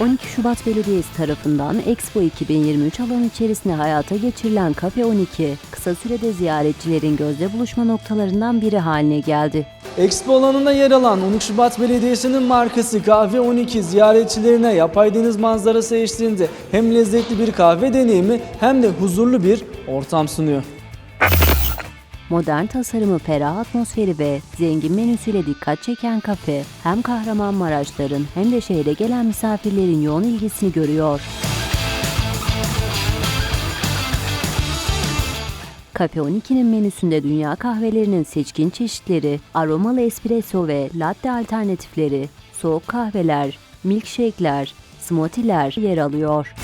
12 Şubat Belediyesi tarafından Expo 2023 alanı içerisinde hayata geçirilen Kafe 12, kısa sürede ziyaretçilerin gözle buluşma noktalarından biri haline geldi. Expo alanında yer alan 12 Şubat Belediyesi'nin markası Kahve 12 ziyaretçilerine yapay deniz manzarası eşliğinde hem lezzetli bir kahve deneyimi hem de huzurlu bir ortam sunuyor. Modern tasarımı, ferah atmosferi ve zengin menüsüyle dikkat çeken kafe, hem Kahramanmaraşların hem de şehre gelen misafirlerin yoğun ilgisini görüyor. Kafe 12'nin menüsünde dünya kahvelerinin seçkin çeşitleri, aromalı espresso ve latte alternatifleri, soğuk kahveler, milkshake'ler, smoothie'ler yer alıyor.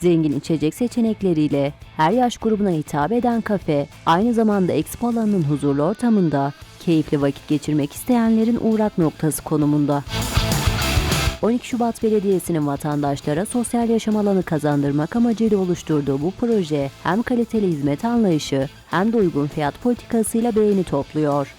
Zengin içecek seçenekleriyle her yaş grubuna hitap eden kafe, aynı zamanda expo alanının huzurlu ortamında keyifli vakit geçirmek isteyenlerin uğrak noktası konumunda. 12 Şubat Belediyesi'nin vatandaşlara sosyal yaşam alanı kazandırmak amacıyla oluşturduğu bu proje hem kaliteli hizmet anlayışı hem de uygun fiyat politikasıyla beğeni topluyor.